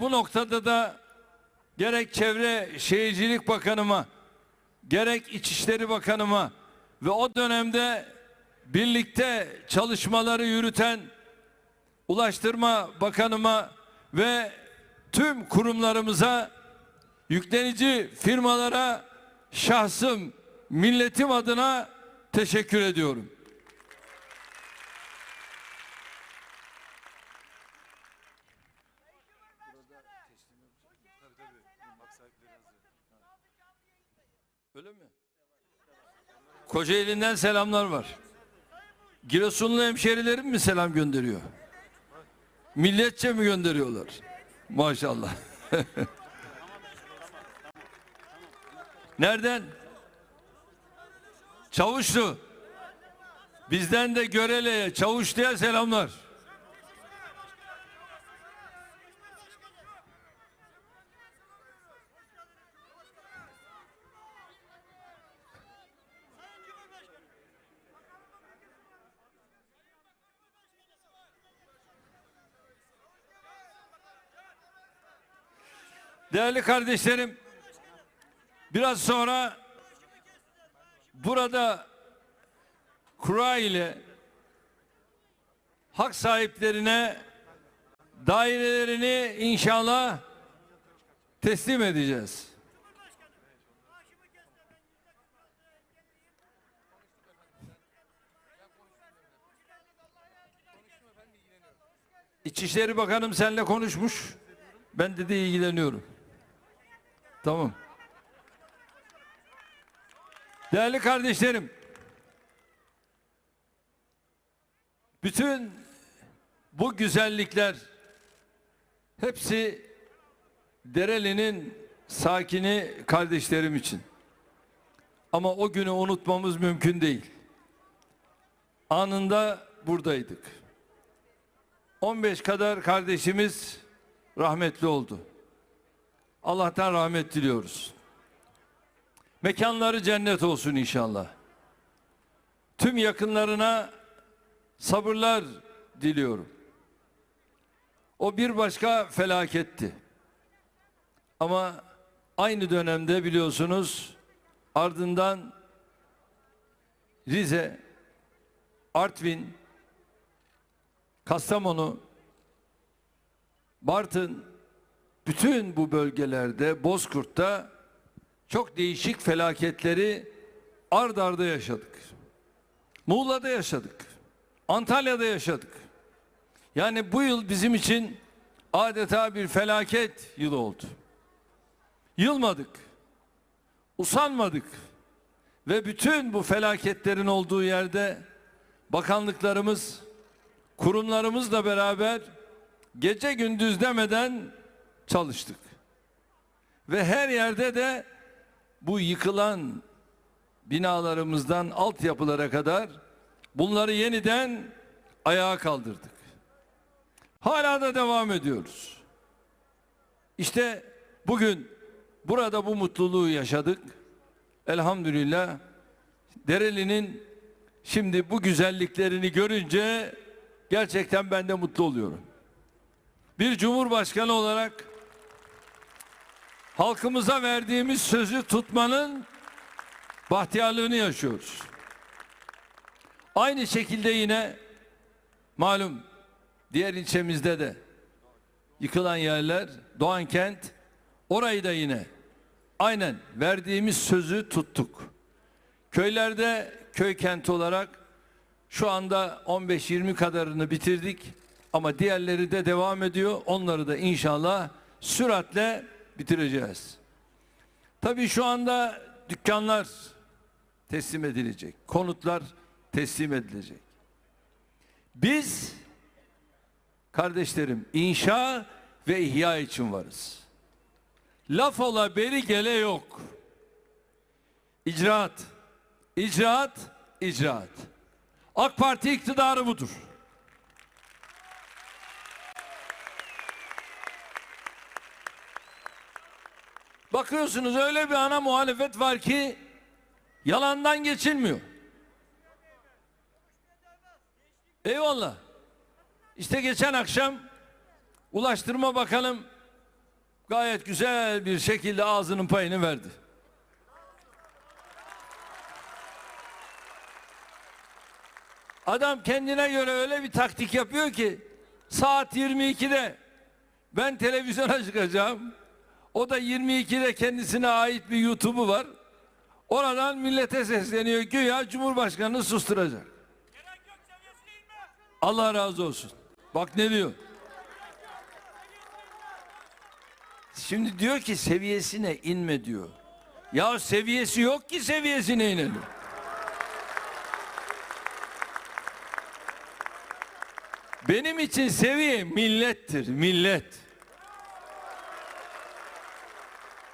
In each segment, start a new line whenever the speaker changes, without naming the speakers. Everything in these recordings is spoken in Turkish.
bu noktada da gerek Çevre Şehircilik Bakanıma, gerek İçişleri Bakanıma ve o dönemde birlikte çalışmaları yürüten Ulaştırma Bakanıma ve tüm kurumlarımıza, yüklenici firmalara şahsım, milletim adına teşekkür ediyorum. Kocaeli'nden selamlar var. Giresunlu hemşerilerim mi selam gönderiyor? Milletçe mi gönderiyorlar? Maşallah. Nereden? Çavuşlu. Bizden de Görele'ye, Çavuşlu'ya selamlar. Değerli kardeşlerim, biraz sonra burada kura ile hak sahiplerine dairelerini inşallah teslim edeceğiz. İçişleri Bakanım seninle konuşmuş. Ben de, de ilgileniyorum. Tamam. Değerli kardeşlerim, bütün bu güzellikler hepsi Dereli'nin sakini kardeşlerim için. Ama o günü unutmamız mümkün değil. Anında buradaydık. 15 kadar kardeşimiz rahmetli oldu. Allah'tan rahmet diliyoruz. Mekanları cennet olsun inşallah. Tüm yakınlarına sabırlar diliyorum. O bir başka felaketti. Ama aynı dönemde biliyorsunuz ardından Rize, Artvin, Kastamonu, Bartın, bütün bu bölgelerde Bozkurt'ta çok değişik felaketleri ard arda yaşadık. Muğla'da yaşadık. Antalya'da yaşadık. Yani bu yıl bizim için adeta bir felaket yılı oldu. Yılmadık. Usanmadık. Ve bütün bu felaketlerin olduğu yerde bakanlıklarımız, kurumlarımızla beraber gece gündüz demeden çalıştık. Ve her yerde de bu yıkılan binalarımızdan altyapılara kadar bunları yeniden ayağa kaldırdık. Hala da devam ediyoruz. İşte bugün burada bu mutluluğu yaşadık. Elhamdülillah Dereli'nin şimdi bu güzelliklerini görünce gerçekten ben de mutlu oluyorum. Bir cumhurbaşkanı olarak halkımıza verdiğimiz sözü tutmanın bahtiyarlığını yaşıyoruz. Aynı şekilde yine malum diğer ilçemizde de yıkılan yerler Doğan kent orayı da yine aynen verdiğimiz sözü tuttuk. Köylerde köy kent olarak şu anda 15-20 kadarını bitirdik ama diğerleri de devam ediyor. Onları da inşallah süratle bitireceğiz. Tabii şu anda dükkanlar teslim edilecek. Konutlar teslim edilecek. Biz kardeşlerim inşa ve ihya için varız. Laf ola beri gele yok. İcraat, icraat, icraat. AK Parti iktidarı budur. Bakıyorsunuz öyle bir ana muhalefet var ki yalandan geçilmiyor. Eyvallah. İşte geçen akşam Ulaştırma Bakanım gayet güzel bir şekilde ağzının payını verdi. Adam kendine göre öyle bir taktik yapıyor ki saat 22'de ben televizyona çıkacağım. O da 22'de kendisine ait bir YouTube'u var. Oradan millete sesleniyor. Güya Cumhurbaşkanı'nı susturacak. Allah razı olsun. Bak ne diyor. Şimdi diyor ki seviyesine inme diyor. Ya seviyesi yok ki seviyesine inelim. Benim için seviye millettir, millet.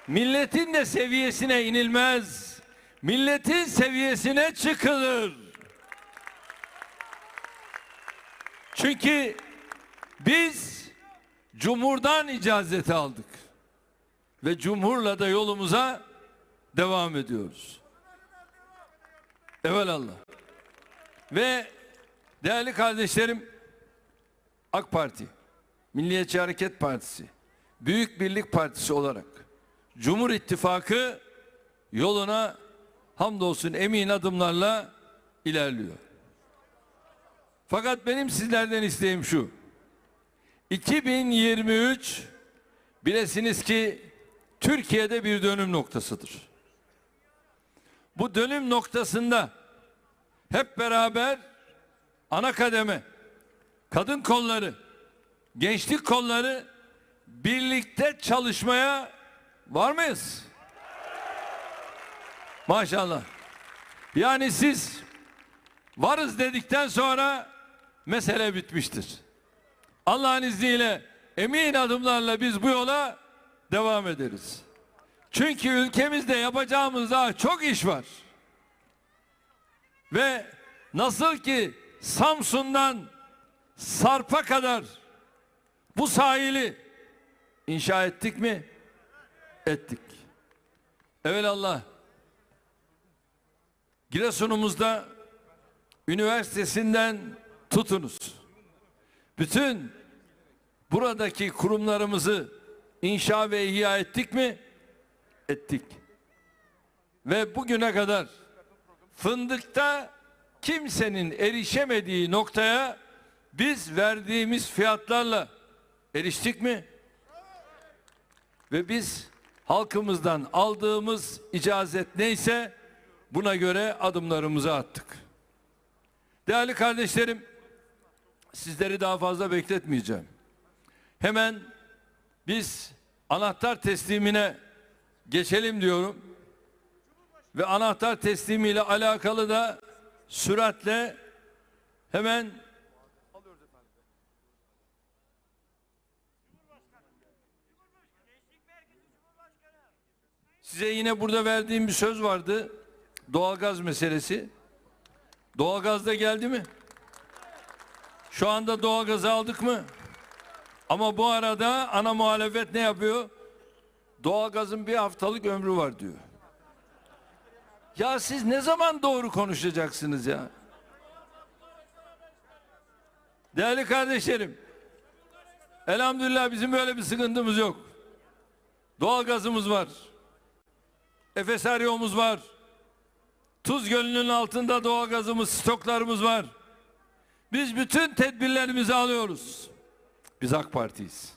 Milletin de seviyesine inilmez. Milletin seviyesine çıkılır. Çünkü biz Cumhur'dan icazeti aldık. Ve Cumhur'la da yolumuza devam ediyoruz. Evelallah. Ve değerli kardeşlerim AK Parti, Milliyetçi Hareket Partisi, Büyük Birlik Partisi olarak Cumhur İttifakı yoluna hamdolsun emin adımlarla ilerliyor. Fakat benim sizlerden isteğim şu. 2023 bilesiniz ki Türkiye'de bir dönüm noktasıdır. Bu dönüm noktasında hep beraber ana kademe, kadın kolları, gençlik kolları birlikte çalışmaya var mıyız? Maşallah. Yani siz varız dedikten sonra mesele bitmiştir. Allah'ın izniyle emin adımlarla biz bu yola devam ederiz. Çünkü ülkemizde yapacağımız daha çok iş var. Ve nasıl ki Samsun'dan Sarp'a kadar bu sahili inşa ettik mi? Ettik. Evelallah. Giresun'umuzda üniversitesinden tutunuz. Bütün buradaki kurumlarımızı inşa ve ihya ettik mi? Ettik. Ve bugüne kadar fındıkta kimsenin erişemediği noktaya biz verdiğimiz fiyatlarla eriştik mi? Ve biz halkımızdan aldığımız icazet neyse buna göre adımlarımızı attık. Değerli kardeşlerim, sizleri daha fazla bekletmeyeceğim. Hemen biz anahtar teslimine geçelim diyorum. Ve anahtar teslimiyle alakalı da süratle hemen Size yine burada verdiğim bir söz vardı. Doğalgaz meselesi. Doğalgaz da geldi mi? Şu anda doğalgazı aldık mı? Ama bu arada ana muhalefet ne yapıyor? Doğalgazın bir haftalık ömrü var diyor. Ya siz ne zaman doğru konuşacaksınız ya? Değerli kardeşlerim, elhamdülillah bizim böyle bir sıkıntımız yok. Doğalgazımız var. Efes Eryomuz var. Tuz Gölü'nün altında doğalgazımız, stoklarımız var. Biz bütün tedbirlerimizi alıyoruz. Biz AK Parti'yiz.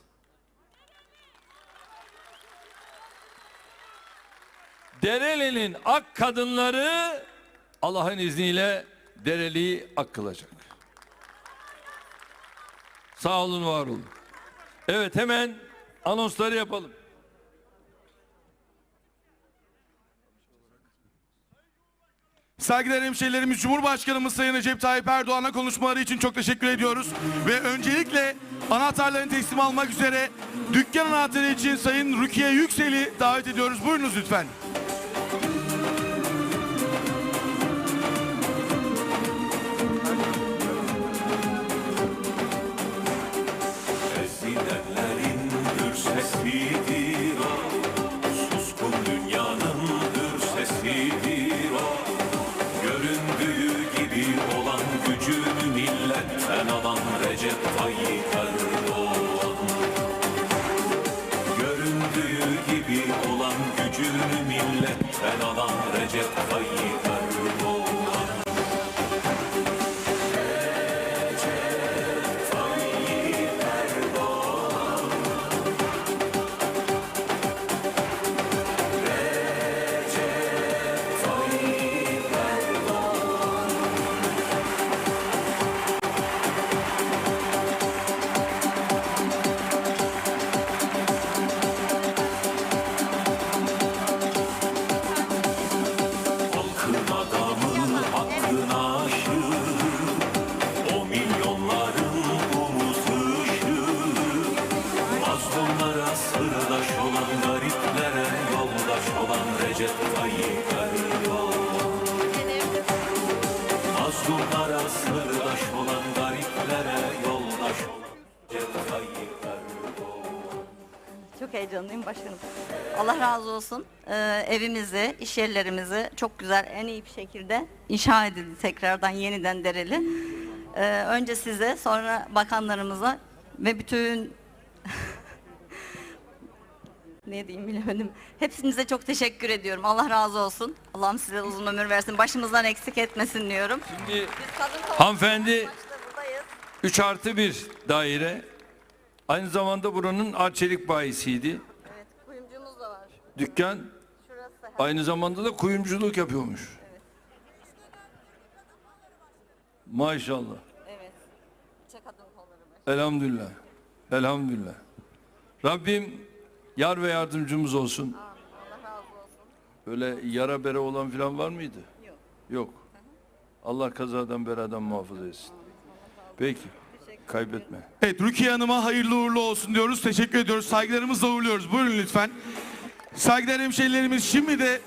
Dereli'nin ak kadınları Allah'ın izniyle Dereli'yi ak kılacak. Sağ olun, var olun. Evet hemen anonsları yapalım.
Saygıdeğer hemşehrilerimiz Cumhurbaşkanımız Sayın Recep Tayyip Erdoğan'a konuşmaları için çok teşekkür ediyoruz. Ve öncelikle anahtarlarını teslim almak üzere dükkan anahtarı için Sayın Rukiye Yüksel'i davet ediyoruz. Buyurunuz lütfen.
Milletten alan Recep
olsun. Ee, evimizi, iş yerlerimizi çok güzel, en iyi bir şekilde inşa edildi tekrardan yeniden dereli. Ee, önce size, sonra bakanlarımıza ve bütün ne diyeyim bilemedim. Hepsinize çok teşekkür ediyorum. Allah razı olsun. Allah'ım size uzun ömür versin. Başımızdan eksik etmesin diyorum.
Şimdi hanımefendi
amaçlı buradayız.
3 artı 1 daire. Aynı zamanda buranın arçelik bayisiydi.
Evet, kuyumcumuz da var.
Dükkan
Şurası
aynı zamanda da kuyumculuk yapıyormuş. Maşallah.
Evet. Çek kadın kolları.
Elhamdülillah. Elhamdülillah. Rabbim yar ve yardımcımız olsun.
Allah razı olsun.
Böyle yara bere olan filan var mıydı?
Yok.
Yok. Allah kazadan beladan muhafaza etsin. Peki. Kaybetme.
Evet Rukiye Hanım'a hayırlı uğurlu olsun diyoruz. Teşekkür ediyoruz. Saygılarımızla uğurluyoruz. Buyurun lütfen. Saygıdeğer hemşehrilerimiz şimdi de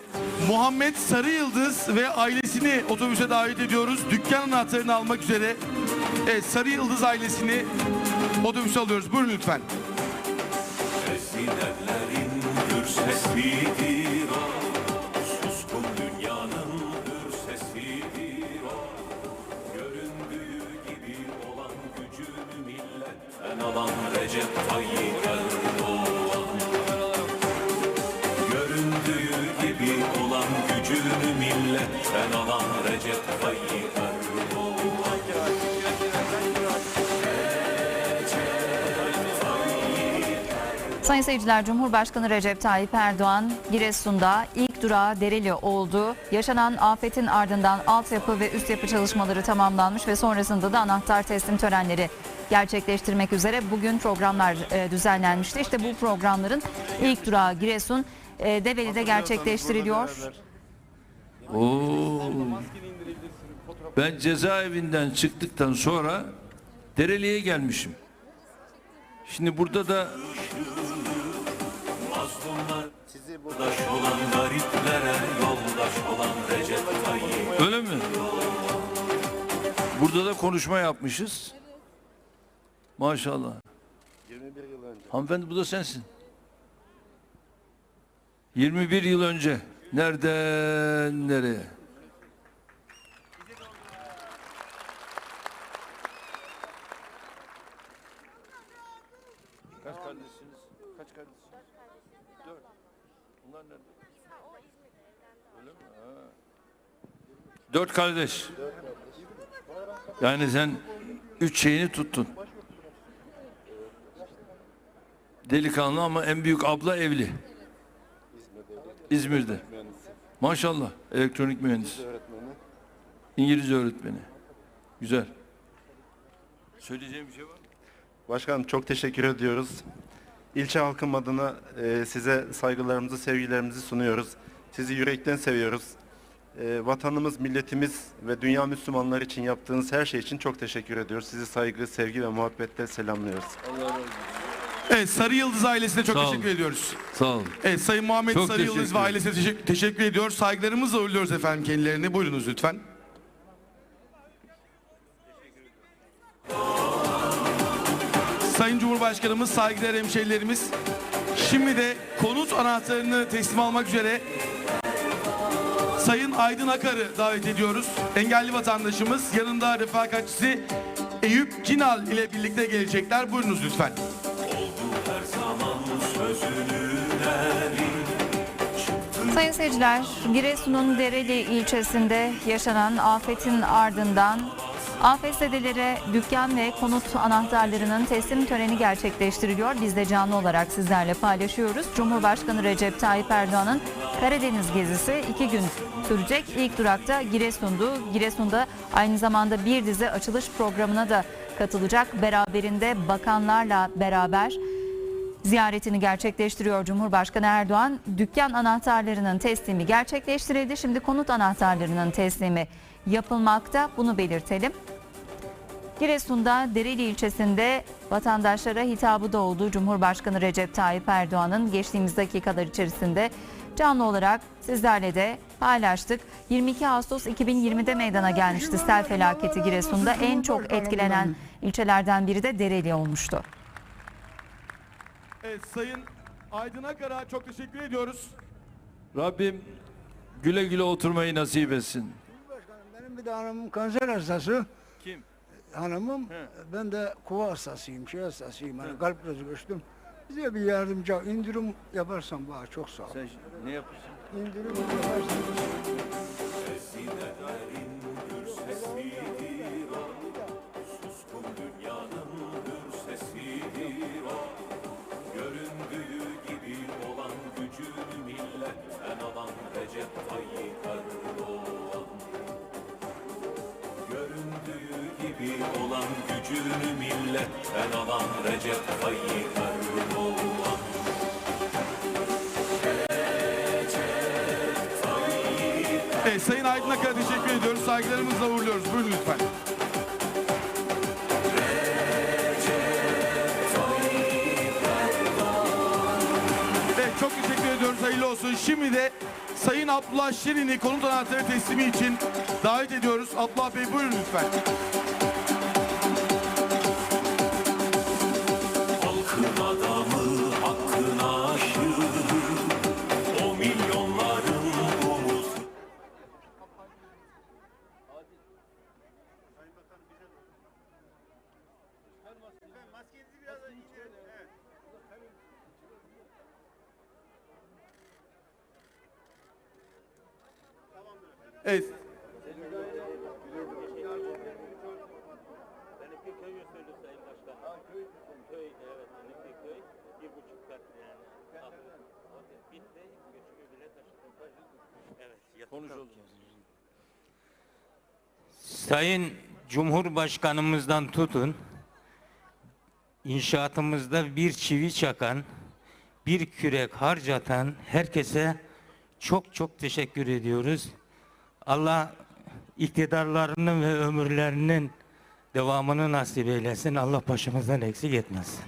Muhammed Sarı Yıldız ve ailesini otobüse davet ediyoruz. Dükkan anahtarını almak üzere. Evet Sarı Yıldız ailesini otobüse alıyoruz. Buyurun lütfen.
Ezilenlerin gür
Sayın seyirciler, Cumhurbaşkanı Recep Tayyip Erdoğan Giresun'da ilk durağı Dereli oldu. Yaşanan afetin ardından altyapı ve üst yapı çalışmaları tamamlanmış ve sonrasında da anahtar teslim törenleri gerçekleştirmek üzere bugün programlar e, düzenlenmişti. İşte bu programların ilk durağı Giresun e, Develi'de gerçekleştiriliyor.
Oo. Ben cezaevinden çıktıktan sonra Dereli'ye gelmişim. Şimdi burada da
yoldaş olan gariplere yoldaş olan Recep Tayyip
öyle mi? Burada da konuşma yapmışız. Maşallah.
21 yıl önce.
Hanımefendi bu da sensin. 21 yıl önce. Nereden nereye? Kaç kardeşsiniz? Kaç kardeşsiniz? Dört. Bunlar nerede? Öyle mi? Ha. Dört kardeş. Yani sen üç şeyini tuttun. Delikanlı ama en büyük abla evli. İzmir'de. Maşallah. Elektronik mühendis. İngilizce öğretmeni. Güzel. Söyleyeceğim bir şey var mı?
Başkanım çok teşekkür ediyoruz. İlçe halkım adına e, size saygılarımızı, sevgilerimizi sunuyoruz. Sizi yürekten seviyoruz. E, vatanımız, milletimiz ve dünya Müslümanları için yaptığınız her şey için çok teşekkür ediyoruz. Sizi saygı, sevgi ve muhabbetle selamlıyoruz.
Evet Sarı Yıldız ailesine çok
Sağ olun.
teşekkür ediyoruz.
Sağ olun.
Evet Sayın Muhammed
Çok
Sarı Yıldız
teşekkür
ve ailesine teşekkür, teşekkür ediyoruz. Saygılarımızla uğurluyoruz efendim kendilerini. Buyurunuz lütfen. Sayın Cumhurbaşkanımız, saygıdeğer hemşehrilerimiz şimdi de konut anahtarını teslim almak üzere Sayın Aydın Akar'ı davet ediyoruz. Engelli vatandaşımız yanında refakatçisi Eyüp Cinal ile birlikte gelecekler. Buyurunuz lütfen.
Sayın seyirciler, Giresun'un Dereli ilçesinde yaşanan afetin ardından afetzedelere dükkan ve konut anahtarlarının teslim töreni gerçekleştiriliyor. Biz de canlı olarak sizlerle paylaşıyoruz. Cumhurbaşkanı Recep Tayyip Erdoğan'ın Karadeniz gezisi iki gün sürecek. İlk durakta Giresun'du. Giresun'da aynı zamanda bir dizi açılış programına da katılacak. Beraberinde bakanlarla beraber ziyaretini gerçekleştiriyor Cumhurbaşkanı Erdoğan. Dükkan anahtarlarının teslimi gerçekleştirildi. Şimdi konut anahtarlarının teslimi yapılmakta. Bunu belirtelim. Giresun'da Dereli ilçesinde vatandaşlara hitabı da oldu. Cumhurbaşkanı Recep Tayyip Erdoğan'ın geçtiğimiz dakikalar içerisinde canlı olarak sizlerle de paylaştık. 22 Ağustos 2020'de meydana gelmişti sel felaketi Giresun'da. En çok etkilenen ilçelerden biri de Dereli olmuştu.
Evet Sayın Aydın Akar'a çok teşekkür ediyoruz.
Rabbim güle güle oturmayı nasip etsin.
Benim bir de hanımım kanser hastası. Hanımım, ben de kova hastasıyım, şey hastasıyım. Hani kalp geçtim. Bize bir yardımcı, indirim yaparsan bana çok sağ ol.
Sen ne yapıyorsun?
İndirim yaparsan.
Gücünü milletten alan Recep Tayyip Erdoğan
Evet Sayın Aydın Akar'a teşekkür ediyoruz. Saygılarımızla uğurluyoruz. Buyurun lütfen. Evet çok teşekkür ediyoruz. Hayırlı olsun. Şimdi de Sayın Abdullah Şirin'i konut anahtarı teslimi için davet ediyoruz. Abdullah Bey buyurun lütfen.
Konuşalım.
Sayın Cumhurbaşkanımızdan tutun, inşaatımızda bir çivi çakan, bir kürek harcatan herkese çok çok teşekkür ediyoruz. Allah iktidarlarının ve ömürlerinin devamını nasip eylesin. Allah başımızdan eksik etmesin.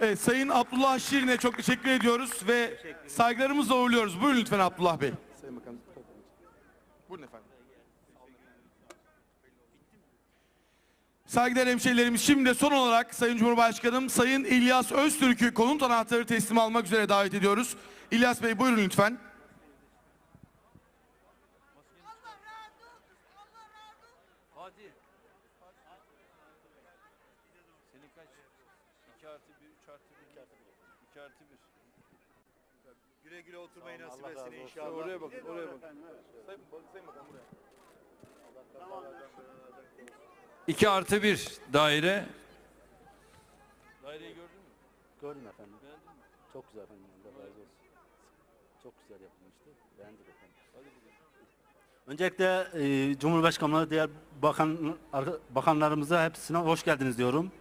Evet Sayın Abdullah Şirin'e çok teşekkür ediyoruz ve saygılarımızla uğurluyoruz. Buyurun lütfen Abdullah Bey. Buyurun efendim. Saygıdeğer hemşehrilerimiz şimdi de son olarak Sayın Cumhurbaşkanım Sayın İlyas Öztürk'ü konut anahtarı teslim almak üzere davet ediyoruz. İlyas Bey buyurun lütfen.
Kaç? 2 artı 1, 3 artı 1, 2 artı 1. 2 artı 1.
Güle güle oturmayı nasip etsin
İşte
inşallah.
oraya bakın, oraya bakın.
Sayın, Sayın Bakan buraya.
2 artı 1 daire. Daireyi gördün mü?
Gördüm efendim.
Beğendin mi?
Çok güzel efendim. Allah razı olsun. Çok güzel yapılmıştı. Beğendik efendim. Öncelikle e, Cumhurbaşkanlığı diğer bakan arka- bakanlarımıza hepsine hoş geldiniz diyorum.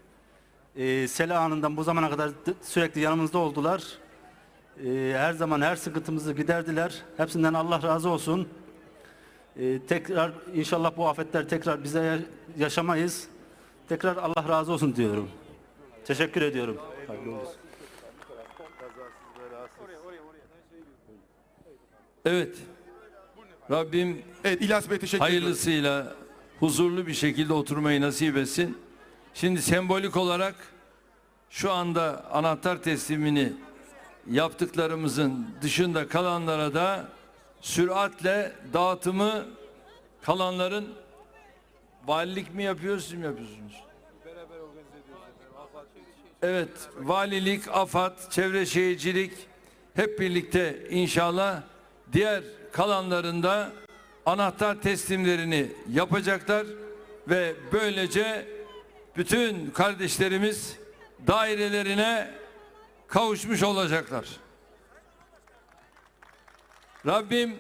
E, sel anından bu zamana kadar sürekli yanımızda oldular. E, her zaman her sıkıntımızı giderdiler. Hepsinden Allah razı olsun. E, tekrar inşallah bu afetler tekrar bize ya- yaşamayız. Tekrar Allah razı olsun diyorum. Teşekkür ediyorum. Hayırlı olsun.
Evet. Rabbim
Evet İlyas Bey teşekkür
hayırlısıyla huzurlu bir şekilde oturmayı nasip etsin. Şimdi sembolik olarak şu anda anahtar teslimini yaptıklarımızın dışında kalanlara da süratle dağıtımı kalanların valilik mi yapıyor siz mi yapıyorsunuz? Evet, valilik, AFAD, Çevre Şehircilik hep birlikte inşallah diğer kalanlarında anahtar teslimlerini yapacaklar ve böylece bütün kardeşlerimiz dairelerine kavuşmuş olacaklar. Rabbim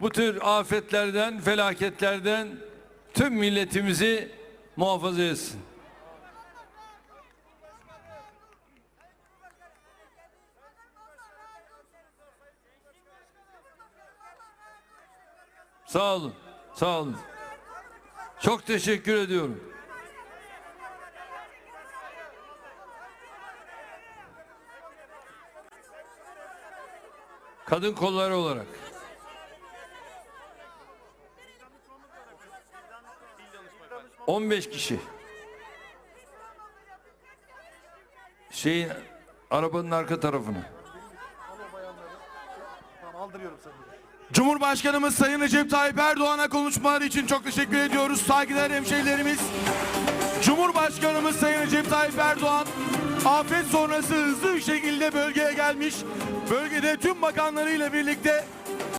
bu tür afetlerden, felaketlerden tüm milletimizi muhafaza etsin. Sağ olun. Sağ olun. Çok teşekkür ediyorum. Kadın kolları olarak. On beş kişi. Şeyin arabanın arka tarafına.
Cumhurbaşkanımız Sayın Recep Tayyip Erdoğan'a konuşmaları için çok teşekkür ediyoruz. Saygıdeğer hemşehrilerimiz. Cumhurbaşkanımız Sayın Recep Tayyip Erdoğan afet sonrası hızlı bir şekilde bölgeye gelmiş. Bölgede tüm bakanlarıyla birlikte